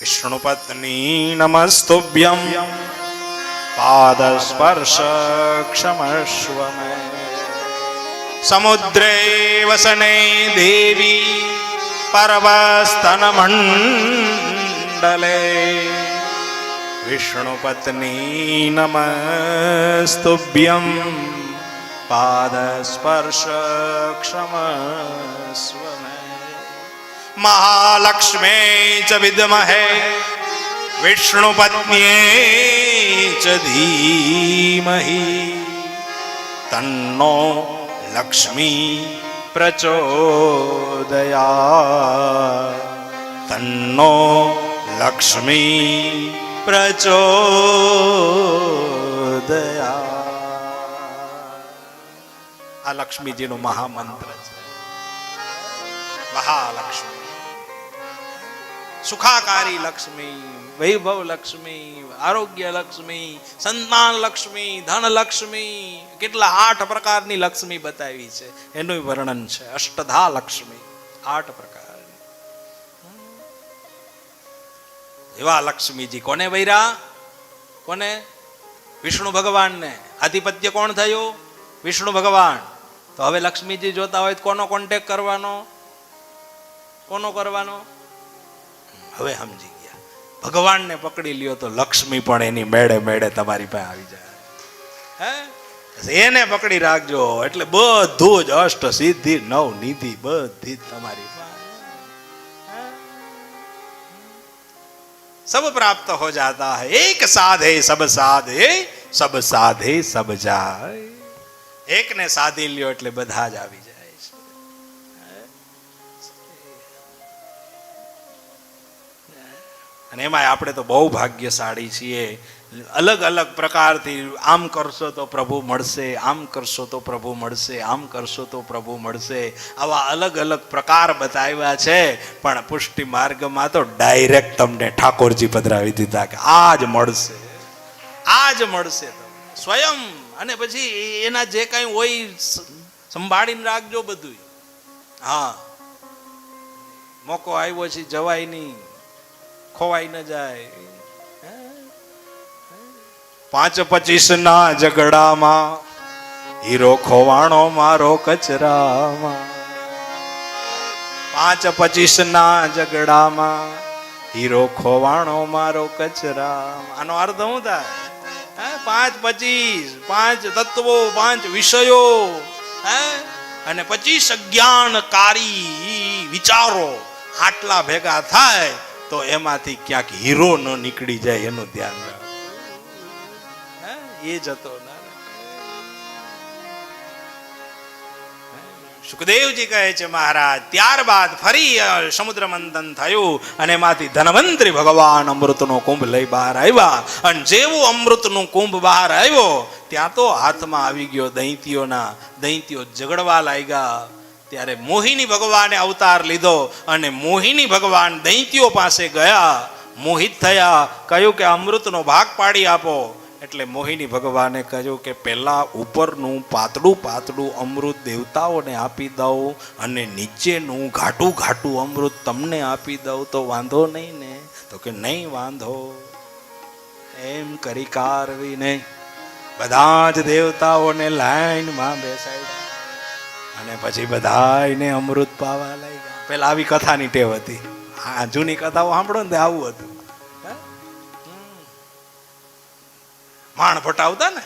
વિષ્ણુપત્ની નમસ્તુભ્યમ પાદસ્પર્શ ક્ષમસ્વ સમુદ્રે વસને દેવી પર્વસ્તન મંડલે વિષ્ણુપત્ની નમસ્તુભ્યમ પાદસ્પર્શ ક્ષમસ્વ મહાલક્ષ્મે ચ વિદ્મહે વિષ્ણુપત્ન્યે ચ ધીમહિ તન્નો લક્ષ્મી પ્રચોદયા તન્નો લક્ષ્મી પ્રચોદયા આ લક્ષ્મીજીનો મહામંત્ર છે મહાલક્ષ્મી સુખાકારી લક્ષ્મી, વૈભવ લક્ષ્મી, આરોગ્ય લક્ષ્મી, સંતાન લક્ષ્મી, ધન લક્ષ્મી, કેટલા આઠ પ્રકારની લક્ષ્મી બતાવી છે. એનું વર્ણન છે અષ્ટધા લક્ષ્મી. આઠ પ્રકાર. એવા લક્ષ્મીજી કોને વૈરા? કોને? વિષ્ણુ ભગવાનને. આધિપત્ય કોણ થયું? વિષ્ણુ ભગવાન. તો હવે લક્ષ્મીજી જોતા હોય તો કોનો કોન્ટેક કરવાનો? કોનો કરવાનો? હવે સમજી ગયા. ભગવાનને પકડી લ્યો તો લક્ષ્મી પણ એની મેળે મેળે તમારી પાસે આવી જાય. હે? એને પકડી રાખજો. એટલે બધું જ અષ્ટ સિદ્ધિ, નવ નિધિ, બધી જ તમારી સબ પ્રાપ્ત હો જાતા હૈ. એક સાધે સબ સાધે સબ સાધે સબ જાય. એકને સાધી લ્યો એટલે બધા જ આવી અને એમાં આપણે તો બહુ ભાગ્યશાળી છીએ. અલગ અલગ પ્રકારથી આમ કરશો તો પ્રભુ મળશે, આમ કરશો તો પ્રભુ મળશે, આમ કરશો તો પ્રભુ મળશે. આવા અલગ અલગ પ્રકાર બતાવ્યા છે. પણ પુષ્ટિ માર્ગમાં તો ડાયરેક્ટ તમને ઠાકોરજી પધરાવી દીધા કે આ જ મળશે. આ જ મળશે તમને. સ્વયં. અને પછી એના જે કાંઈ હોય સંભાળીને રાખજો બધું હા. મોકો આવ્યો છે જવાય નહીં ખોવાઈ ન જાય. પાંચ પચીસ ના ઝઘડામાં, હીરો ખોવાણો મારો કચરામાં. પાંચ પચીસ ના ઝઘડામાં, હીરો ખોવાણો મારો કચરા આનો અર્થ શું થાય? પાંચ પચીસ, પાંચ તત્વો, પાંચ વિષયો, હે? અને પચીસ અજ્ઞાનકારી વિચારો આટલા ભેગા થાય તો એમાંથી ક્યાંક હીરો ન નીકળી જાય એનું ધ્યાન રાખ. એ ના સુખદેવજી કહે છે, મહારાજ, ત્યારબાદ ફરી સમુદ્ર મંથન થયું અને એમાંથી ધનવંતરી ભગવાન અમૃતનો કુંભ લઈ બહાર આવ્યા. અને જેવું અમૃતનું કુંભ બહાર આવ્યો, ત્યાં તો હાથમાં આવી ગયો દૈત્યોના, દૈત્યો ઝઘડવા લાગ્યા. ત્યારે મોહિની ભગવાને અવતાર લીધો અને મોહિની ભગવાન દૈત્યો પાસે ગયા. મોહિત થયા, કહ્યું કે અમૃતનો ભાગ પાડી આપો. એટલે મોહિની ભગવાને કહ્યું કે પહેલા ઉપરનું પાતળું પાતળું અમૃત દેવતાઓને આપી દઉં અને નીચેનું ઘાટું ઘાટું અમૃત તમને આપી દઉં. તો વાંધો નહીં ને? તો કે નહીં વાંધો. એમ કરી કારવીને બધા જ દેવતાઓને લાઈનમાં બેસાડ્યા. અને પછી બધાને અમૃત પાવા લાગ્યા. પેલા આવી કથાની ટેવ હતી. આ જૂની કથાઓ સાંભળો ને આવું હતું? માણ આવતા ને?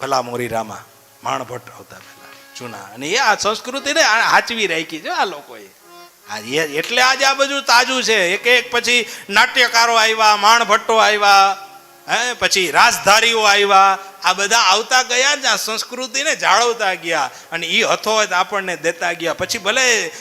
ભલા મોરી રામા, માણ ભટ્ટ આવતા પેલા, જૂના. અને એ આ સંસ્કૃતિને ને હાચવી રાખી છે આ લોકોએ. એટલે આજે આ બધું તાજું છે. એક એક પછી નાટ્યકારો આવ્યા, માણ ભટ્ટો આવ્યા. હે, પછી રાજધારીઓ આવ્યા, આ બધા આવતા ગયા જ, આ સંસ્કૃતિને જાળવતા ગયા અને એ હથોહથ આપણને દેતા ગયા. પછી ભલે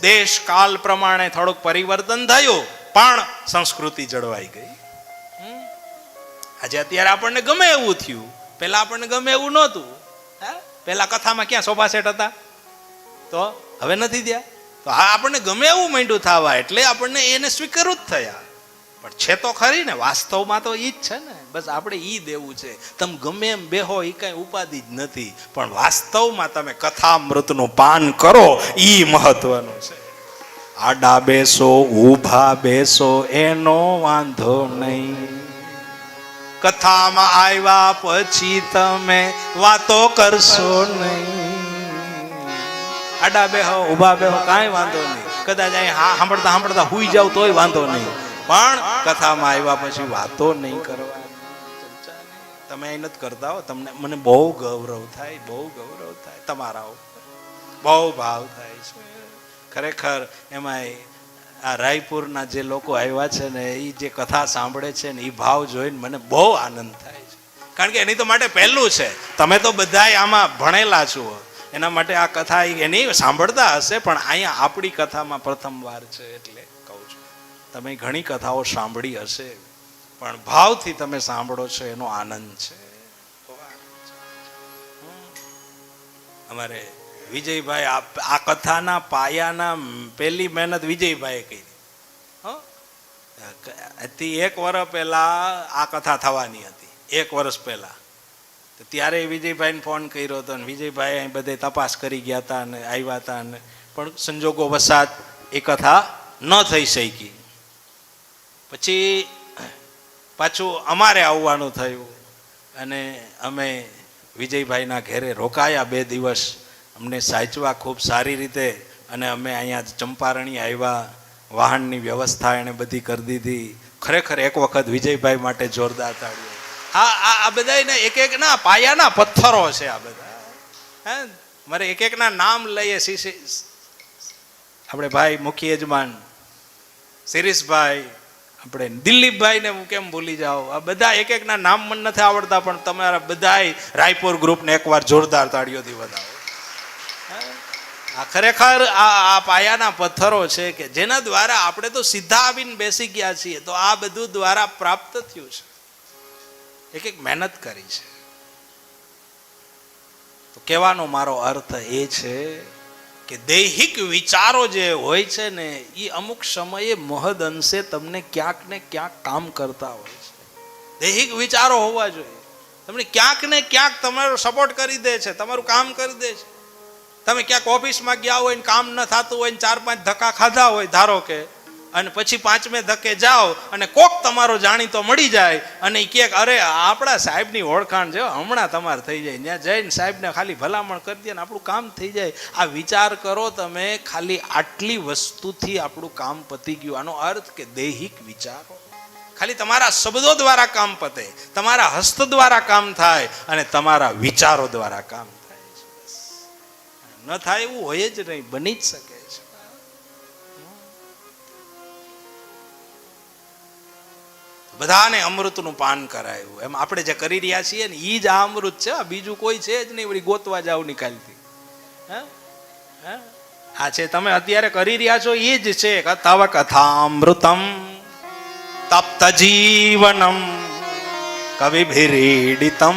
દેશ કાલ પ્રમાણે થોડુંક પરિવર્તન થયું, પણ સંસ્કૃતિ જળવાઈ ગઈ? આજે અત્યારે આપણને ગમે એવું થયું. પહેલાં આપણને ગમે એવું નહોતું. હે? પહેલાં કથામાં ક્યાં સોફા સેટ હતા? તો હવે નથી થયા? તો હા, આપણને ગમે એવું માંડ્યું થવા, એટલે આપણને એને સ્વીકૃત થયા. પણ છે તો ખરી ને, વાસ્તવમાં તો ઈ જ છે ને. બસ આપણે ઈ દેવું છે. તમે ગમે એમ બેહો એ કઈ ઉપાધિ જ નથી. પણ વાસ્તવમાં તમે કથામૃતનું પાન કરો, ઈ મહત્વનું છે. આડા બેસો, ઊભા બેસો, એનો વાંધો નહીં. કથામાં આવ્યા પછી તમે વાતો કરશો નહીં. આડા બેહો, ઊભા બેહો, કાંઈ વાંધો નહીં. કદાચ અહીં હા, સાંભળતા સાંભળતા હુઈ જાવ તોય વાંધો નહીં. પણ કથામાં આવ્યા પછી વાતો નહીં કરવા તમે અહીં નથી કરતા હો, તમને મને બહુ ગૌરવ થાય, બહુ ગૌરવ થાય, તમારા બહુ ભાવ થાય છે. ખરેખર એમાંય આ રાયપુરના જે લોકો આવ્યા છે ને, એ જે કથા સાંભળે છે ને, એ ભાવ જોઈને મને બહુ આનંદ થાય છે. કારણ કે એની તો માટે પહેલું છે. તમે તો બધાય આમાં ભણેલા છો. એના માટે આ કથા એની સાંભળતા હશે, પણ અહીંયા આપણી કથામાં પ્રથમવાર છે એટલે. તમે ઘણી કથાઓ સાંભળી હશે, પણ ભાવથી તમે સાંભળો છો, એનો આનંદ છે. અમારે વિજયભાઈ, આ કથાના પાયાના પહેલી મહેનત વિજયભાઈએ કરી. હતી એક વર્ષ પહેલા આ કથા થવાની હતી. એક વર્ષ પહેલા. ત્યારે વિજયભાઈને ફોન કર્યો હતો ને વિજયભાઈ અહીં બધે તપાસ કરી ગયા હતા અને આવ્યા હતા અને પણ સંજોગો વસાત એ કથા ન થઈ શકી. પછી પાછું અમારે આવવાનું થયું અને અમે વિજયભાઈના ઘેરે રોકાયા બે દિવસ. અમને સાચવા ખૂબ સારી રીતે અને અમે અહીંયા ચંપારણી આવ્યા, વાહનની વ્યવસ્થા એણે બધી કરી દીધી. ખરેખર એક વખત વિજયભાઈ માટે જોરદાર તાળીઓ. આ આ બધાયને એક એક ના પાયાના પથ્થરો છે આ બધા. હે? મારે એક એકના નામ લઈએ શીશી આપણે ભાઈ મુખ્ય યજમાન શિરીષભાઈ આપણે દિલીપભાઈ ને હું કેમ ભૂલી જાઉં? આ બધા એક એકના નામ મને નથી આવડતા, પણ તમારા બધાય રાયપુર ગ્રુપને એકવાર જોરદાર તાળીઓથી વધાવો. આ ખરેખર આ આ પાયાના પથ્થરો છે કે જેના દ્વારા આપણે તો સીધા આવીને બેસી ગયા છીએ, તો આ બધું દ્વારા પ્રાપ્ત થયું છે. એક એક મહેનત કરી છે. તો કહેવાનો મારો અર્થ એ છે કે દૈહિક વિચારો જે હોય છે ને એ અમુક સમયે મહદ અંશે તમને ક્યાંક ને ક્યાંક કામ કરતા હોય છે. દૈહિક વિચારો હોવા જોઈએ. તમને ક્યાંક ને ક્યાંક તમારો સપોર્ટ કરી દે છે, તમારું કામ કરી દે છે. તમે ક્યાંક ઓફિસમાં ગયા હોય ને કામ ન થતું હોય ને ચાર પાંચ ધક્કા ખાધા હોય, ધારો કે અને પછી પાંચમે ધક્કે જાઓ અને કોક તમારો જાણીતો મળી જાય અને એ કહે અરે, આપણા સાહેબની ઓળખાણ છે, હમણાં તમારે થઈ જાય. ત્યાં જઈને સાહેબને ખાલી ભલામણ કરી દે ને આપણું કામ થઈ જાય. આ વિચાર કરો તમે, ખાલી આટલી વસ્તુથી આપણું કામ પતી ગયું. આનો અર્થ કે દૈહિક વિચારો. ખાલી તમારા શબ્દો દ્વારા કામ પતે, તમારા હસ્ત દ્વારા કામ થાય અને તમારા વિચારો દ્વારા કામ થાય ન થાય એવું હોય જ નહીં, બની જ શકે છે. બધાને અમૃતનું પાન કરાયું. એમ આપણે જે કરી રહ્યા છીએ ને એ જ આ અમૃત છે. બીજું કોઈ છે જ નહીં, વળી ગોતવા જાવ નિકાલથી. હા? છે તમે અત્યારે કરી રહ્યા છો એ જ છે તવ કથામૃતમ તપ્ત જીવનમ કવિભિરીડિતમ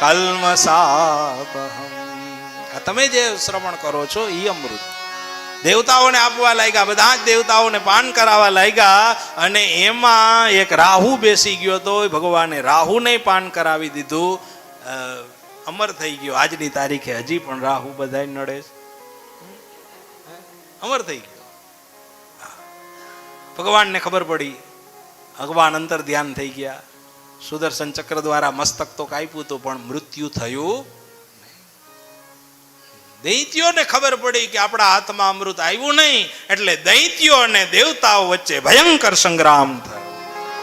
કલ્મસાપહમ તમે જે શ્રવણ કરો છો એ અમૃત. દેવતાઓને આપવા લાગ્યા, બધા જ દેવતાઓને પાન કરાવવા લાગ્યા અને એમાં એક રાહુ બેસી ગયો તો ભગવાને રાહુને પાન કરાવી દીધું. અમર થઈ ગયો. આજની તારીખે હજી પણ રાહુ બધાય નડે અમર થઈ ગયો. ભગવાનને ખબર પડી. ભગવાન અંતર ધ્યાન થઈ ગયા. સુદર્શન ચક્ર દ્વારા મસ્તક તો કાપ્યું હતું, પણ મૃત્યુ થયું દૈત્યોને ખબર પડી કે આપણા હાથમાં અમૃત આવ્યું નહીં, એટલે દૈત્યો અને દેવતાઓ વચ્ચે ભયંકર સંગ્રામ થયો.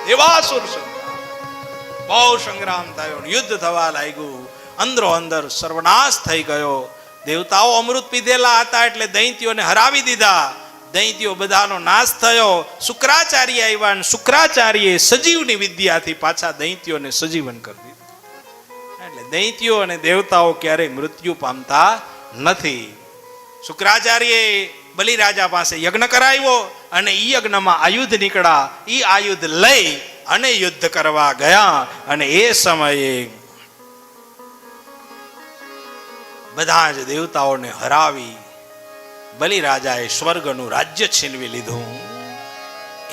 દેવાસુર સંગ્રામ. બહુ સંગ્રામ થયો યુદ્ધ થવા લાગ્યું. અંદરો અંદર સર્વનાશ થઈ ગયો. દેવતાઓ અમૃત પીધેલા હતા એટલે દૈત્યોને હરાવી દીધા. દૈત્યો બધાનો નાશ થયો. શુક્રાચાર્ય આવ્યા અને શુક્રાચાર્યએ સજીવની વિદ્યાથી પાછા દૈત્યોને સજીવન કરી દીધું. એટલે દૈત્યો અને દેવતાઓ ક્યારેય મૃત્યુ પામતા નથી. શુક્રાચાર્ય બલિરાજા પાસે યજ્ઞ કરાવ્યો અને ઈ યજ્ઞમાં આયુધ નીકળ્યા. ઈ આયુધ લઈ અને યુદ્ધ કરવા ગયા અને એ સમયે બધા જ દેવતાઓને હરાવી બલિરાજાએ સ્વર્ગનું રાજ્ય છીનવી લીધું.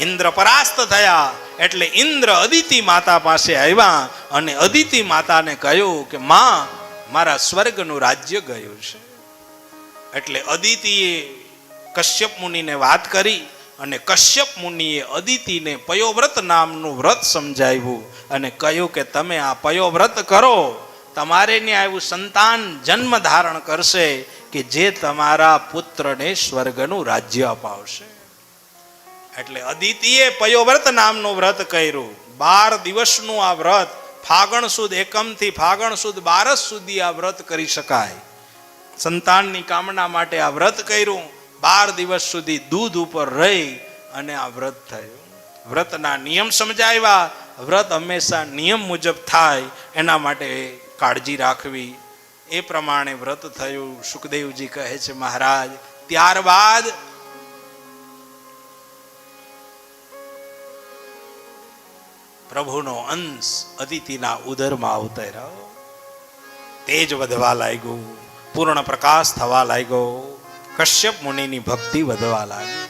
ઇન્દ્ર પરાસ્ત થયા એટલે ઇન્દ્ર અદિતિ માતા પાસે આવ્યા અને અદિતિ માતાને કહ્યું કે, માં, મારા સ્વર્ગનું રાજ્ય ગયું છે. એટલે અદિતિએ કશ્યપ મુનિને વાત કરી અને કશ્યપ મુનિએ અદિતિને પયોવ્રત નામનું વ્રત સમજાવ્યું અને કહ્યું કે તમે આ પયોવ્રત કરો. તમારે ને આવ્યું સંતાન જન્મ ધારણ કરશે કે જે તમારા પુત્રને સ્વર્ગનું રાજ્ય અપાવશે. એટલે અદિતિએ પયોવ્રત નામનું વ્રત કર્યું. બાર દિવસનું આ વ્રત, ફાગણ સુદ એકમથી ફાગણ સુદ બારસ સુધી આ વ્રત કરી શકાય. સંતાનની કામના માટે આ વ્રત કર્યું. બાર દિવસ સુધી દૂધ ઉપર રહી અને આ વ્રત થયું. વ્રતના નિયમ સમજાવ્યા. વ્રત હંમેશા નિયમ મુજબ થાય, એના માટે કાળજી રાખવી. એ પ્રમાણે વ્રત થયું. સુખદેવજી કહે છે, મહારાજ, ત્યારબાદ પ્રભુનો અંશ અદિતિના ઉદરમાં અવતર્યો તેજ વધવા લાગ્યું. પૂર્ણ પ્રકાશ થવા લાગ્યો. કશ્યપ મુનિની ભક્તિ વધવા લાગી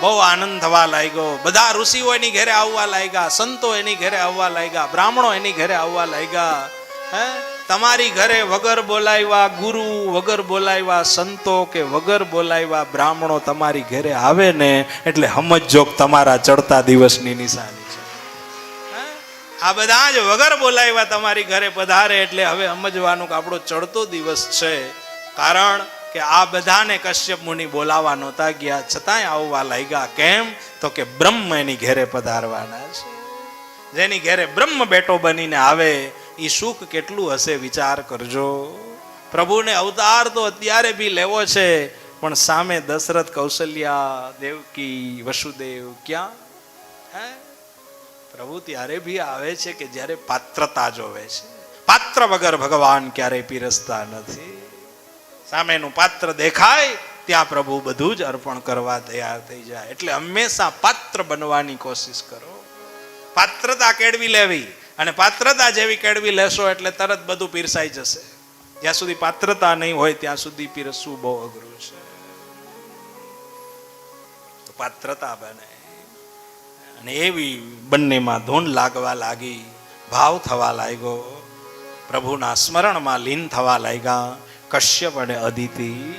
બહુ આનંદ થવા લાગ્યો. બધા ઋષિઓ એની ઘરે આવવા લાગ્યા, સંતો એની ઘરે આવવા લાગ્યા, બ્રાહ્મણો એની ઘરે આવવા લાગ્યા. હે? તમારી ઘરે વગર બોલાવ્યા ગુરુ, વગર બોલાવ્યા સંતો કે વગર બોલાવ્યા બ્રાહ્મણો તમારી ઘરે આવે ને, એટલે સમજો તમારા ચડતા દિવસની નિશાની છે? આ બધા જ વગર બોલાવ્યા તમારી ઘરે પધારે એટલે હવે સમજવાનું કે આપણો ચડતો દિવસ છે. કારણ કે આ બધાને કશ્યપ મુનિ બોલાવા નહોતા ગયા. છતાંય આવવા લાગ્યા. કેમ? તો કે બ્રહ્મ એની ઘેરે પધારવાના છે. જેની ઘરે બ્રહ્મ બેટો બનીને આવે એ સુખ કેટલું હશે વિચાર કરજો. પ્રભુને અવતાર તો અત્યારે બી લેવો છે, પણ સામે દશરથ કૌશલ્યા દેવકી વસુદેવ ક્યાં? હે? પ્રભુ ત્યારે બી આવે છે કે જ્યારે પાત્રતા જોવે છે. પાત્ર વગર ભગવાન ક્યારેય પીરસતા નથી. સામેનું પાત્ર દેખાય, ત્યાં પ્રભુ બધું જ અર્પણ કરવા તૈયાર થઈ જાય. એટલે હંમેશા પાત્ર બનવાની કોશિશ કરો. પાત્રતા કેળવી લેવી અને પાત્રતા જેવી કેળવી લેશો એટલે તરત બધું પીરસાઈ જશે. જ્યાં સુધી પાત્રતા નહીં હોય, ત્યાં સુધી પીરસવું બહુ અઘરું છે. પાત્રતા બને. અને એવી બંનેમાં ધૂન લાગવા લાગી, ભાવ થવા લાગ્યો. પ્રભુના સ્મરણમાં લીન થવા લાગ્યા. કશ્યપ અને અદિતિ